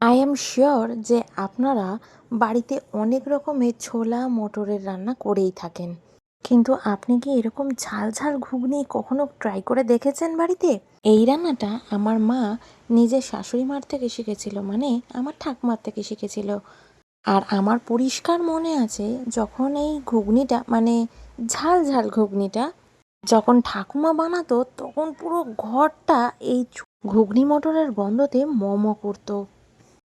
I am sure যে আপনারা বাড়িতে অনেক রকমের ছোলা, মটরের রান্না করেই থাকেন। কিন্তু আপনি কি এরকম ঝাল ঝাল ঘুগনি কখনো ট্রাই করে দেখেছেন বাড়িতে? এই রান্নাটা আমার মা নিজের শাশুড়ি মার থেকে শিখেছিল মানে আমার ঠাকুমার থেকে শিখেছিল। আর আমার পরিষ্কার মনে আছে যখন এই ঘুগনিটা মানে ঝাল ঝাল ঘুগনিটা যখন ঠাকুমা বানাতো, তখন পুরো ঘরটা এই ঘুগনি, মটরের গন্ধতে ম করতো।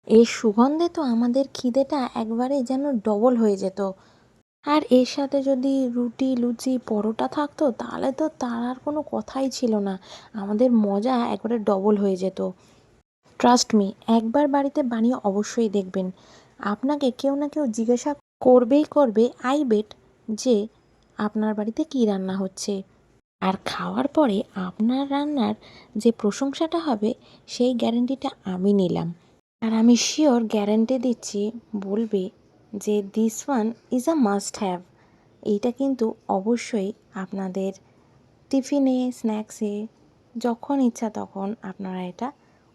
এর সুগন্ধে তো আমাদের খিদেটা একবারে যেন ডবল হয়ে যেত। আর এর সাথে যদি রুটি, লুচি, পরোটা থাকতো, তাহলে তো তার আর কোনো কথাই ছিল না। আমাদের মজা একবারে ডবল হয়ে যেত। ট্রাস্ট মি একবার বাড়িতে বানিয়ে অবশ্যই দেখবেন। আপনাকে কেউ না কেউ জিজ্ঞাসা করবেই করবে আই বেট যে আপনার বাড়িতে কী রান্না হচ্ছে। আর খাওয়ার পরে আপনার রান্নার যে প্রশংসাটা হবে, সেই গ্যারেন্টিটা আমি নিলাম। আর আমি শিওর গ্যারেন্টি দিচ্ছি বলবে যে this one is a must have এইটা কিন্তু অবশ্যই আপনাদের টিফিনে স্ন্যাক্সে যখন ইচ্ছা তখন আপনারা এটা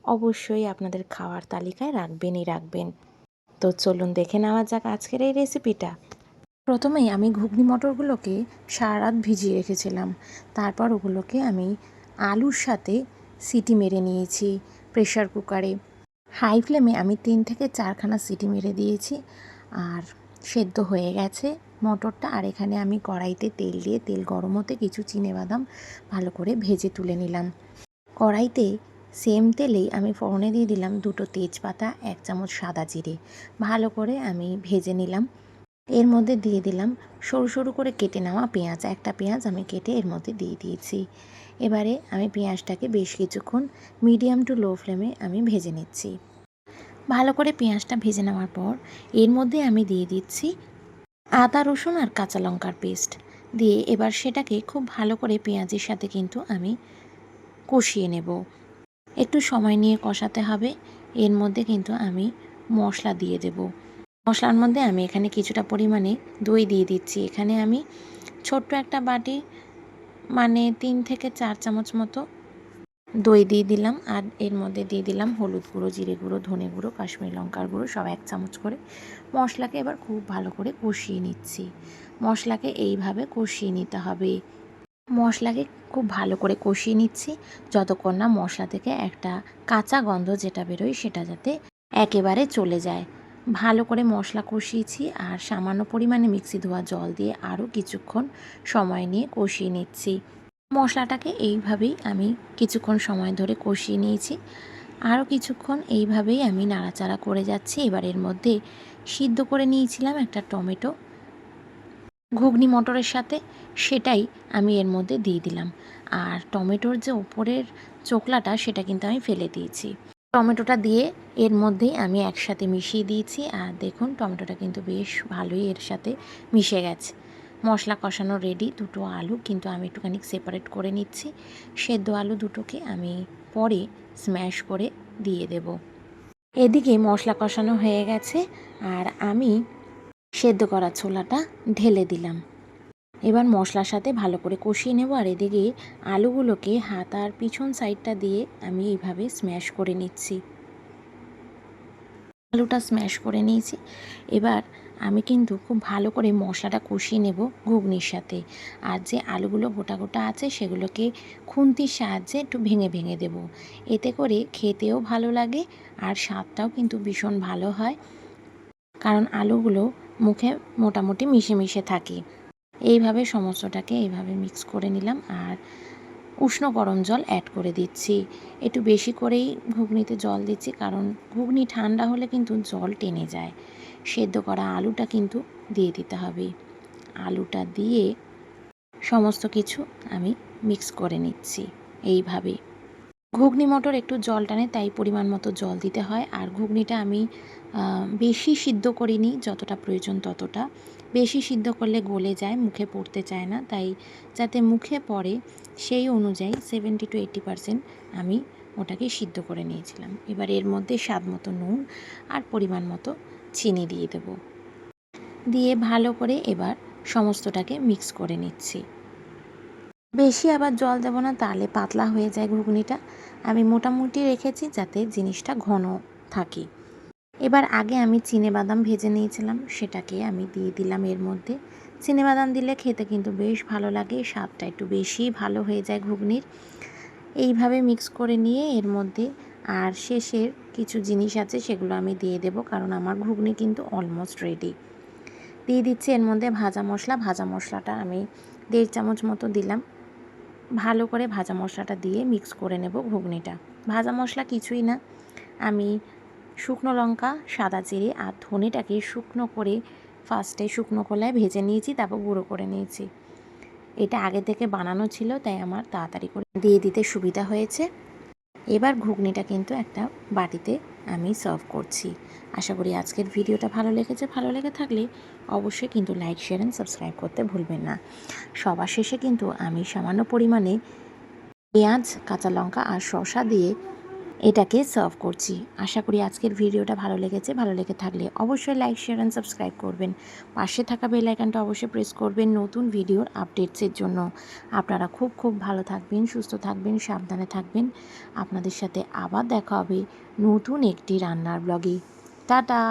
অবশ্যই আপনাদের খাওয়ার তালিকায় রাখবেনই রাখবেন। তো চলুন দেখে নেওয়া যাক আজকের এই রেসিপিটা প্রথমেই আমি ঘুগনি মটরগুলোকে সারা রাত ভিজিয়ে রেখেছিলাম। তারপর ওগুলোকে আমি আলুর সাথে সিটি মেরে নিয়েছি প্রেশার কুকারে। হাই ফ্লেমে আমি তিন থেকে চারখানা সিটি মেরে দিয়েছি আর সেদ্ধ হয়ে গেছে মটরটা। আর এখানে আমি কড়াইতে তেল দিয়ে, তেল গরম হতে কিছু বাদাম ভালো করে ভেজে তুলে নিলাম। কড়াইতে সেম তেলেই আমি ফোড়নে দিয়ে দিলাম দুটো তেজপাতা, এক চামচ সাদা জিরে। ভালো করে আমি ভেজে নিলাম। এর মধ্যে দিয়ে দিলাম সরু সরু করে কেটে নেওয়া পেঁয়াজ। একটা পেঁয়াজ আমি কেটে এর মধ্যে দিয়ে দিয়েছি। এবারে আমি পেঁয়াজটাকে বেশ কিছুক্ষণ মিডিয়াম টু লো ফ্লেমে আমি ভেজে নিচ্ছি। ভালো করে পেঁয়াজটা ভেজে নেওয়ার পর এর মধ্যে আমি দিয়ে দিচ্ছি আদা, রসুন আর কাঁচা লঙ্কার পেস্ট। দিয়ে এবার সেটাকে খুব ভালো করে পেঁয়াজের সাথে কিন্তু আমি কষিয়ে নেব। একটু সময় নিয়ে কষাতে হবে। এর মধ্যে কিন্তু আমি মশলা দিয়ে দেব। মশলার মধ্যে আমি এখানে কিছুটা পরিমাণে দই দিয়ে দিচ্ছি। এখানে আমি ছোট্ট একটা বাটি মানে তিন থেকে চার চামচ মতো দই দিয়ে দিলাম। আর এর মধ্যে দিয়ে দিলাম হলুদ গুঁড়ো, জিরে গুঁড়ো, ধনে গুঁড়ো, কাশ্মীরি লঙ্কার গুঁড়ো, সব এক চামচ করে। মশলাকে এবার খুব ভালো করে কষিয়ে নিচ্ছি। মশলাকে এইভাবে কষিয়ে নিতে হবে। মশলাকে খুব ভালো করে কষিয়ে নিচ্ছি, যতক্ষণ না মশলা থেকে একটা কাঁচা গন্ধ যেটা বেরোয় সেটা যাতে একেবারে চলে যায়। ভালো করে মশলা কষিয়েছি আর সামান্য পরিমাণে মিক্সি ধোয়া জল দিয়ে আরও কিছুক্ষণ সময় নিয়ে কষিয়ে নিচ্ছি। মশলাটাকে এইভাবেই আমি কিছুক্ষণ সময় ধরে কষিয়ে নিয়েছি। আরও কিছুক্ষণ এইভাবেই আমি নাড়াচাড়া করে যাচ্ছি। এবার এর মধ্যে সিদ্ধ করে নিয়েছিলাম একটা টমেটো। ঘুগনি মটরের সাথে সেটাই আমি এর মধ্যে দিয়ে দিলাম। আর টমেটোর যে ওপরের চোকলাটা সেটা কিন্তু আমি ফেলে দিয়েছি। টমেটোটা দিয়ে এর মধ্যেই আমি একসাথে মিশিয়ে দিয়েছি। আর দেখুন, টমেটোটা কিন্তু বেশ ভালোই এর সাথে মিশে গেছে। মশলা কষানো রেডি দুটো আলু কিন্তু আমি একটুখানি সেপারেট করে নিচ্ছি। সেদ্ধ আলু দুটোকে আমি পরে স্ম্যাশ করে দিয়ে দেব। এদিকে মশলা কষানো হয়ে গেছে। আর আমি সেদ্ধ করা ছোলাটা ঢেলে দিলাম। এবার মশলার সাথে ভালো করে কষিয়ে নেব আর এদিকে আলুগুলোকে হাত আর পিছন সাইডটা দিয়ে আমি এইভাবে স্ম্যাশ করে নিচ্ছি। আলুটা স্ম্যাশ করে নিয়েছি। এবার আমি কিন্তু খুব ভালো করে মশলাটা কষিয়ে নেব ঘুগনির সাথে। আর যে আলুগুলো গোটা গোটা আছে সেগুলোকে খুন্তির সাহায্যে একটু ভেঙে ভেঙে দেব। এতে করে খেতেও ভালো লাগে আর স্বাদটাও কিন্তু ভীষণ ভালো হয়। কারণ আলুগুলো মুখে মোটামুটি মিশে মিশে থাকে। এইভাবে সমস্তটাকে এইভাবে মিক্স করে নিলাম আর উষ্ণ গরম জল অ্যাড করে দিচ্ছি। একটু বেশি করেই ঘুগনিতে জল দিচ্ছি কারণ ঘুগনি ঠান্ডা হলে কিন্তু জল টেনে যায়। সেদ্ধ করা আলুটা কিন্তু দিয়ে দিতে হবে। আলুটা দিয়ে সমস্ত কিছু আমি মিক্স করে নিচ্ছি। এইভাবে। ঘুগনি মটর একটু জল টানে, তাই পরিমাণ মতো জল দিতে হয়। আর ঘুগনিটা আমি বেশি সিদ্ধ করিনি, যতটা প্রয়োজন ততটা। বেশি সিদ্ধ করলে গলে যায়, মুখে পড়তে চায় না। তাই যাতে মুখে পড়ে, সেই অনুযায়ী সেভেন্টি টু এইটি পারসেন্ট আমি ওটাকে সিদ্ধ করে নিয়েছিলাম। এবার এর মধ্যে স্বাদ মতো নুন আর পরিমাণ মতো চিনি দিয়ে দেবো। দিয়ে ভালো করে এবার সমস্তটাকে মিক্স করে নিচ্ছি। বেশি আবার জল দেবো না, তাহলে পাতলা হয়ে যায় ঘুগনিটা। আমি মোটামুটি রেখেছি যাতে জিনিসটা ঘন থাকে। এবার আগে আমি চিনে বাদাম ভেজে নিয়েছিলাম, সেটাকে আমি দিয়ে দিলাম এর মধ্যে। চিনে বাদাম দিলে খেতে কিন্তু বেশ ভালো লাগে, স্বাদটা একটু বেশি ভালো হয়ে যায় ঘুগনির। এইভাবে মিক্স করে নিয়ে এর মধ্যে আর শেষের কিছু জিনিস আছে সেগুলো আমি দিয়ে দেব, কারণ আমার ঘুগনি কিন্তু অলমোস্ট রেডি দিয়ে দিচ্ছি এর মধ্যে ভাজা মশলা, ভাজা মশলাটা আমি দেড় চামচ মতো দিলাম। ভালো করে ভাজা মশলাটা দিয়ে মিক্স করে নেব ঘুগনিটা। ভাজা মশলা কিছুই না। আমি শুকনো লঙ্কা, সাদা জিরে আর ধনেটাকে শুকনো করে ফার্স্টে শুকনো কলায় ভেজে নিয়েছি, তারপর গুঁড়ো করে নিয়েছি। এটা আগে থেকে বানানো ছিল, তাই আমার তাড়াতাড়ি করে দিয়ে দিতে সুবিধা হয়েছে। এবার ঘুগনিটা কিন্তু একটা বাটিতে আমি সার্ভ করছি। আশা করি আজকের ভিডিওটা ভালো লেগেছে। ভালো লেগে থাকলে অবশ্যই কিন্তু লাইক শেয়ার অ্যান্ড সাবস্ক্রাইব করতে ভুলবেন না। সবার শেষে কিন্তু আমি সামান্য পরিমাণে পেঁয়াজ, কাঁচা লঙ্কা আর শসা দিয়ে এটাকে সার্ভ করছি। আশা করি আজকের ভিডিওটা ভালো লেগেছে। ভালো লেগে থাকলে অবশ্যই লাইক শেয়ার অ্যান্ড সাবস্ক্রাইব করবেন। পাশে থাকা বেল আইকনটা অবশ্যই প্রেস করবেন নতুন ভিডিওর আপডেটসের জন্য। আপনারা খুব খুব ভালো থাকবেন, সুস্থ থাকবেন, সাবধানে থাকবেন। আপনাদের সাথে আবার দেখা হবে নতুন একটি রান্নার ব্লগে টাটা!